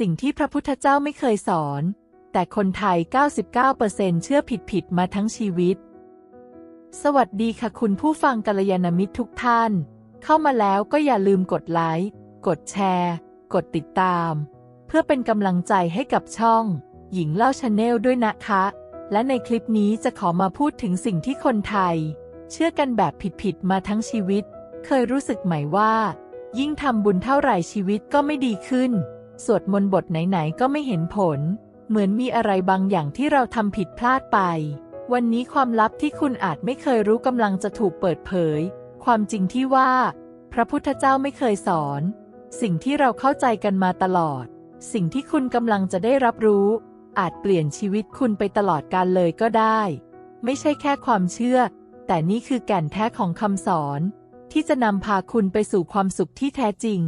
สิ่งที่พระพุทธเจ้าไม่เคยสอน แต่คนไทย 99%เชื่อผิดๆมาทั้งชีวิต สวัสดีค่ะคุณผู้ฟังกัลยาณมิตรทุกท่าน เข้ามาแล้วก็อย่าลืมกดไลค์ กดแชร์ กดติดตาม เพื่อเป็นกำลังใจให้กับช่อง หญิงเล่าชาแนลด้วยนะคะ และในคลิปนี้จะขอมาพูดถึงสิ่งที่คนไทย เชื่อกันแบบผิดๆมาทั้งชีวิต เคยรู้สึกไหมว่า ยิ่งทำบุญเท่าไหร่ชีวิตก็ไม่ดีขึ้น สวดมนต์บทไหนๆก็ไม่เห็นผล เหมือนมีอะไรบางอย่างที่เราทำผิดพลาดไป วันนี้ความลับที่คุณอาจไม่เคยรู้กำลังจะถูกเปิดเผย ความจริงที่ว่า พระพุทธเจ้าไม่เคยสอน สิ่งที่เราเข้าใจกันมาตลอด สิ่งที่คุณกำลังจะได้รับรู้ อาจเปลี่ยนชีวิตคุณไปตลอดกาลเลยก็ได้ ไม่ใช่แค่ความเชื่อ แต่นี่คือแก่นแท้ของคำสอน ที่จะนำพาคุณไปสู่ความสุขที่แท้จริง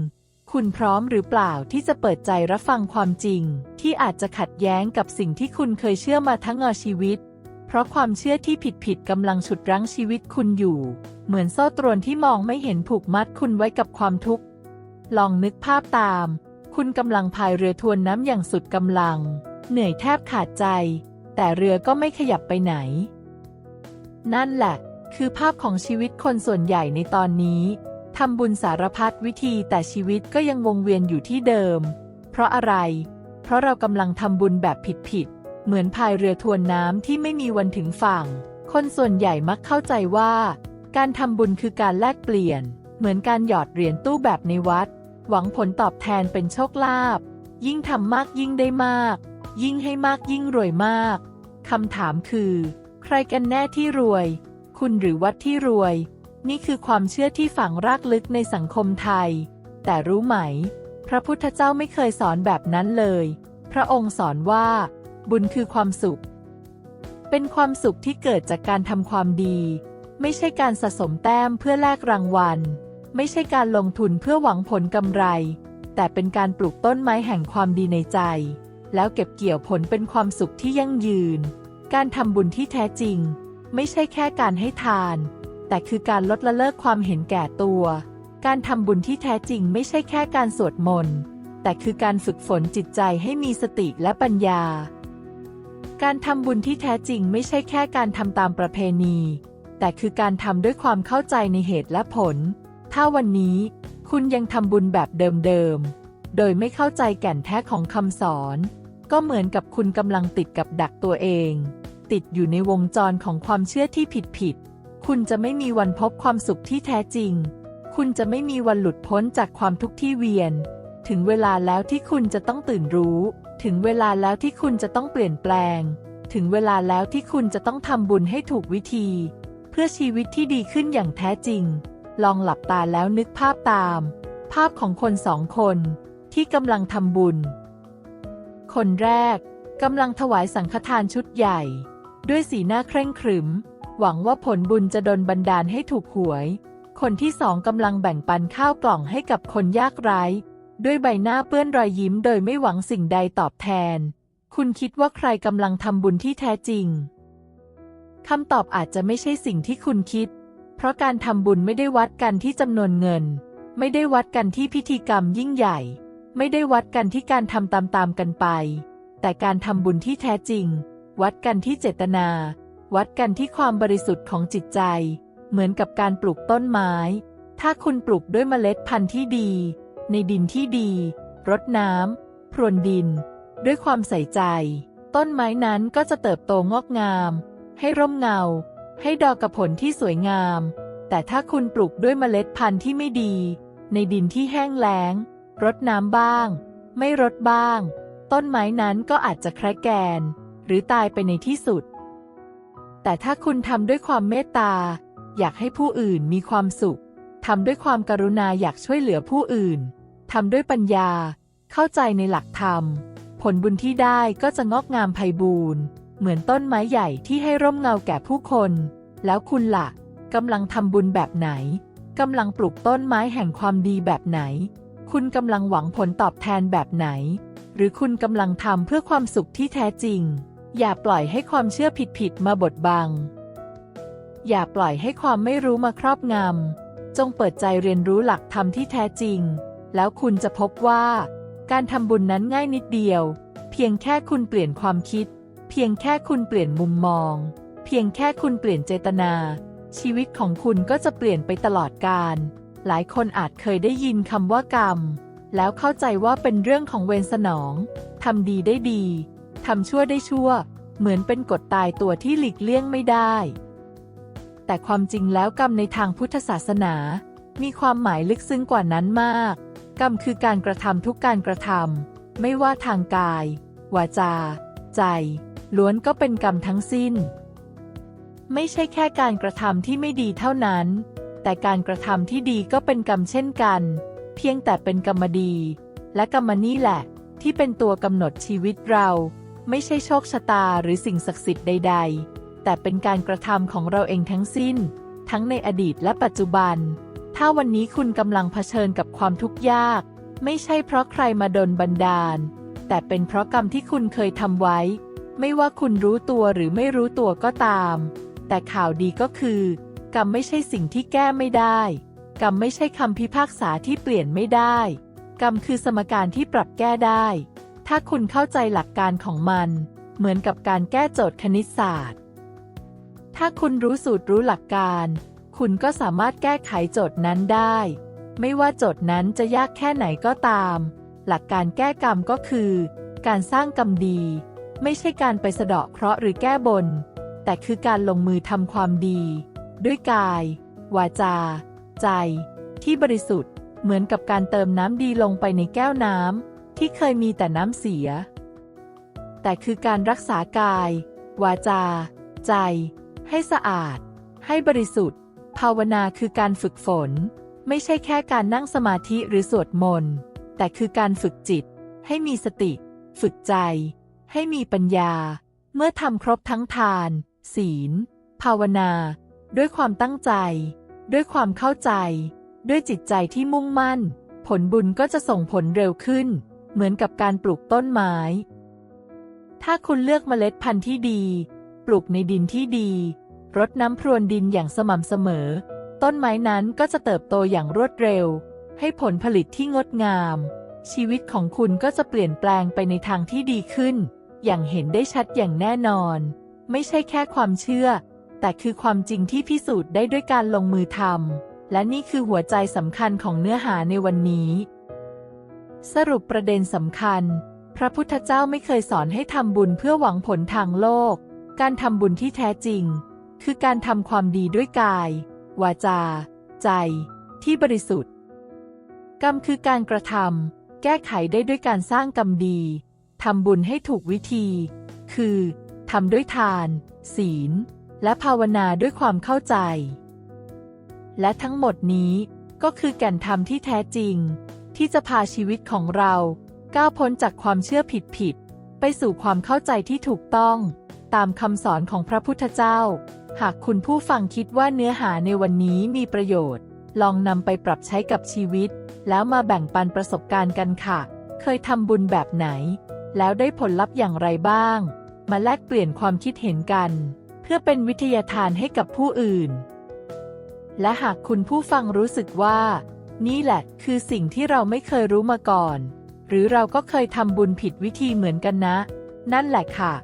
คุณพร้อมหรือเปล่าที่จะเปิดใจรับฟังความจริง ที่อาจจะขัดแย้งกับสิ่งที่คุณเคยเชื่อมาทั้งงอชีวิต เพราะความเชื่อที่ผิดๆกำลังฉุดรั้งชีวิตคุณอยู่ เหมือนโซ่ตรวนที่มองไม่เห็นผูกมัดคุณไว้กับความทุกข์ ลองนึกภาพตาม คุณกำลังพายเรือทวนน้ำอย่างสุดกำลัง เหนื่อยแทบขาดใจ แต่เรือก็ไม่ขยับไปไหน นั่นแหละ คือภาพของชีวิตคนส่วนใหญ่ในตอนนี้ ทำบุญสารพัดวิธีแต่ชีวิตก็ยังวงเวียนอยู่ที่เดิม เพราะอะไร เพราะเรากำลังทำบุญแบบผิดๆ เหมือนพายเรือทวนน้ำที่ไม่มีวันถึงฝั่ง คนส่วนใหญ่มักเข้าใจว่า การทำบุญคือการแลกเปลี่ยน เหมือนการหยอดเหรียญตู้แบบในวัด หวังผลตอบแทนเป็นโชคลาภ ยิ่งทำมากยิ่งได้มาก ยิ่งให้มากยิ่งรวยมาก คำถามคือ ใครกันแน่ที่รวย คุณหรือวัดที่รวย นี่คือความเชื่อที่ฝังรากลึกในสังคมไทย แต่รู้ไหม พระพุทธเจ้าไม่เคยสอนแบบนั้นเลย พระองค์สอนว่า บุญคือความสุข เป็นความสุขที่เกิดจากการทำความดี ไม่ใช่การสะสมแต้มเพื่อแลกรางวัล ไม่ใช่การลงทุนเพื่อหวังผลกำไร แต่เป็นการปลูกต้นไม้แห่งความดีในใจ แล้วเก็บเกี่ยวผลเป็นความสุขที่ยั่งยืน การทำบุญที่แท้จริง ไม่ใช่แค่การให้ทาน แต่คือการลดละเลิกความเห็นแก่ตัว การทำบุญที่แท้จริงไม่ใช่แค่การสวดมนต์ แต่คือการฝึกฝนจิตใจให้มีสติและปัญญา การทำบุญที่แท้จริงไม่ใช่แค่การทำตามประเพณี แต่คือการทำด้วยความเข้าใจในเหตุและผล ถ้าวันนี้คุณยังทำบุญแบบเดิมๆ โดยไม่เข้าใจแก่นแท้ของคำสอน ก็เหมือนกับคุณกำลังติดกับดักตัวเอง ติดอยู่ในวงจรของความเชื่อที่ผิดๆ คุณจะไม่มีวันพบความสุขที่แท้จริง คุณจะไม่มีวันหลุดพ้นจากความทุกข์ที่เวียน ถึงเวลาแล้วที่คุณจะต้องตื่นรู้ ถึงเวลาแล้วที่คุณจะต้องเปลี่ยนแปลง ถึงเวลาแล้วที่คุณจะต้องทำบุญให้ถูกวิธี เพื่อชีวิตที่ดีขึ้นอย่างแท้จริง ลองหลับตาแล้วนึกภาพตาม ภาพของคนสองคน ที่กำลังทำบุญ คนแรกกำลังถวายสังฆทานชุดใหญ่ ด้วยสีหน้าเคร่งขรึม หวังว่าผลบุญจะดลบันดาลให้ถูกหวย คนที่สองกำลังแบ่งปันข้าวกล่องให้กับคนยากไร้ ด้วยใบหน้าเปื้อนรอยยิ้มโดยไม่หวังสิ่งใดตอบแทน คุณคิดว่าใครกำลังทำบุญที่แท้จริงคำตอบอาจจะไม่ใช่สิ่งที่คุณคิด เพราะการทำบุญไม่ได้วัดกันที่จำนวนเงิน ไม่ได้วัดกันที่พิธีกรรมยิ่งใหญ่ ไม่ได้วัดกันที่การทำตามๆกันไป แต่การทำบุญที่แท้จริง วัดกันที่เจตนา วัดกันที่ความบริสุทธิ์ของจิตใจ เหมือนกับการปลูกต้นไม้ ถ้าคุณปลูกด้วยเมล็ดพันธุ์ที่ดี ในดินที่ดี รดน้ำพรวนดิน ด้วยความใส่ใจ ต้นไม้นั้นก็จะเติบโตงอกงาม ให้ร่มเงา ให้ดอกกระผลที่สวยงาม แต่ถ้าคุณปลูกด้วยเมล็ดพันธุ์ที่ไม่ดี ในดินที่แห้งแล้ง รดน้ำบ้าง ไม่รดบ้าง ต้นไม้นั้นก็อาจจะแคระแกน หรือตายไปในที่สุด แต่ถ้าคุณทำด้วยความเมตตา อยากให้ผู้อื่นมีความสุขทำด้วยความกรุณาอยากช่วยเหลือผู้อื่นทำด้วยปัญญา เข้าใจในหลักธรรม ผลบุญที่ได้ก็จะงอกงามไพบูรณ์ เหมือนต้นไม้ใหญ่ที่ให้ร่มเงาแก่ผู้คน แล้วคุณละ่ะกำลังทำบุญแบบไหนกำลังปลูกต้นไม้แห่งความดีแบบไหน คุณกำลังหวังผลตอบแทนแบบไหน หรือคุณกำลังทำเพื่อความสุขที่แท้จริง อย่าปล่อยให้ความเชื่อผิดๆมาบดบัง อย่าปล่อยให้ความไม่รู้มาครอบงำ จงเปิดใจเรียนรู้หลักธรรมที่แท้จริง แล้วคุณจะพบว่า การทำบุญนั้นง่ายนิดเดียว เพียงแค่คุณเปลี่ยนความคิด เพียงแค่คุณเปลี่ยนมุมมอง เพียงแค่คุณเปลี่ยนเจตนา ชีวิตของคุณก็จะเปลี่ยนไปตลอดกาล หลายคนอาจเคยได้ยินคำว่ากรรม แล้วเข้าใจว่าเป็นเรื่องของเวรสนอง ทำดีได้ดี ทำชั่วได้ชั่ว เหมือนเป็นกฎตายตัวที่หลีกเลี่ยงไม่ได้ แต่ความจริงแล้วกรรมในทางพุทธศาสนา มีความหมายลึกซึ้งกว่านั้นมาก กรรมคือการกระทำทุกการกระทำไม่ว่าทางกาย วาจา ใจ ล้วนก็เป็นกรรมทั้งสิ้น ไม่ใช่แค่การกระทำที่ไม่ดีเท่านั้น แต่การกระทำที่ดีก็เป็นกรรมเช่นกัน เพียงแต่เป็นกรรมดี และกรรมนี่แหละที่เป็นตัวกำหนดชีวิตเรา ไม่ใช่โชคชะตาหรือสิ่งศักดิ์สิทธิ์ใด ๆ แต่เป็นการกระทำของเราเองทั้งสิ้น ทั้งในอดีตและปัจจุบัน ถ้าวันนี้คุณกำลังเผชิญกับความทุกข์ยาก ไม่ใช่เพราะใครมาดลบันดาล แต่เป็นเพราะกรรมที่คุณเคยทำไว้ ไม่ว่าคุณรู้ตัวหรือไม่รู้ตัวก็ตาม แต่ข่าวดีก็คือ กรรมไม่ใช่สิ่งที่แก้ไม่ได้ กรรมไม่ใช่คำพิพากษาที่เปลี่ยนไม่ได้ กรรมคือสมการที่ปรับแก้ได้ ถ้าคุณเข้าใจหลักการของมัน เหมือนกับการแก้โจทย์คณิตศาสตร์ ถ้าคุณรู้สูตรรู้หลักการ คุณก็สามารถแก้ไขโจทย์นั้นได้ ไม่ว่าโจทย์นั้นจะยากแค่ไหนก็ตาม หลักการแก้กรรมก็คือ การสร้างกรรมดี ไม่ใช่การไปสะเดาะเคราะห์หรือแก้บน แต่คือการลงมือทำความดี ด้วยกาย วาจา ใจ ที่บริสุทธิ์ เหมือนกับการเติมน้ำดีลงไปในแก้วน้ำ ที่เคยมีแต่น้ำเสีย แต่คือการรักษากาย วาจา ใจ ให้สะอาด ให้บริสุทธิ์ ภาวนาคือการฝึกฝน ไม่ใช่แค่การนั่งสมาธิหรือสวดมนต์ แต่คือการฝึกจิต ให้มีสติ ฝึกใจ ให้มีปัญญา เมื่อทำครบทั้งทาน ศีล ภาวนา ด้วยความตั้งใจ ด้วยความเข้าใจ ด้วยจิตใจที่มุ่งมั่น ผลบุญก็จะส่งผลเร็วขึ้น เหมือนกับการปลูกต้นไม้ ถ้าคุณเลือกเมล็ดพันธุ์ที่ดี ปลูกในดินที่ดี รดน้ำพรวนดินอย่างสม่ำเสมอ ต้นไม้นั้นก็จะเติบโตอย่างรวดเร็ว ให้ผลผลิตที่งดงาม ชีวิตของคุณก็จะเปลี่ยนแปลงไปในทางที่ดีขึ้น อย่างเห็นได้ชัดอย่างแน่นอน ไม่ใช่แค่ความเชื่อ แต่คือความจริงที่พิสูจน์ได้ด้วยการลงมือทำและนี่คือหัวใจสำคัญของเนื้อหาในวันนี้ สรุปประเด็นสำคัญ พระพุทธเจ้าไม่เคยสอนให้ทำบุญเพื่อหวังผลทางโลก การทำบุญที่แท้จริง คือการทำความดีด้วยกาย วาจา ใจ ที่บริสุทธิ์ กรรมคือการกระทำแก้ไขได้ด้วยการสร้างกรรมดีทำบุญให้ถูกวิธี คือทำด้วยทาน ศีล และภาวนาด้วยความเข้าใจ และทั้งหมดนี้ก็คือแก่นธรรมที่แท้จริง ที่จะพาชีวิตของเรา ก้าวพ้นจากความเชื่อผิดๆไปสู่ความเข้าใจที่ถูกต้อง ตามคำสอนของพระพุทธเจ้า หากคุณผู้ฟังคิดว่าเนื้อหาในวันนี้มีประโยชน์ ลองนำไปปรับใช้กับชีวิต แล้วมาแบ่งปันประสบการณ์กันค่ะ เคยทำบุญแบบไหน แล้วได้ผลลัพธ์อย่างไรบ้าง มาแลกเปลี่ยนความคิดเห็นกัน เพื่อเป็นวิทยาทานให้กับผู้อื่น และหากคุณผู้ฟังรู้สึกว่า นี่แหละ คือสิ่งที่เราไม่เคยรู้มาก่อน หรือเราก็เคยทำบุญผิดวิธีเหมือนกันนะ นั่นแหละค่ะ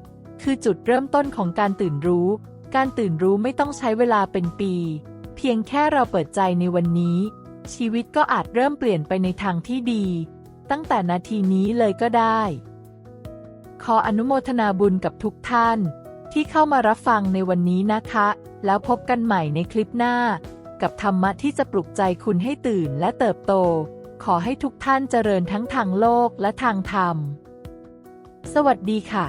คือจุดเริ่มต้นของการตื่นรู้ การตื่นรู้ไม่ต้องใช้เวลาเป็นปี เพียงแค่เราเปิดใจในวันนี้ ชีวิตก็อาจเริ่มเปลี่ยนไปในทางที่ดี ตั้งแต่นาทีนี้เลยก็ได้ ขออนุโมทนาบุญกับทุกท่าน ที่เข้ามารับฟังในวันนี้นะคะ แล้วพบกันใหม่ในคลิปหน้า กับธรรมะที่จะปลุกใจคุณให้ตื่นและเติบโต ขอให้ทุกท่านเจริญทั้งทางโลกและทางธรรม สวัสดีค่ะ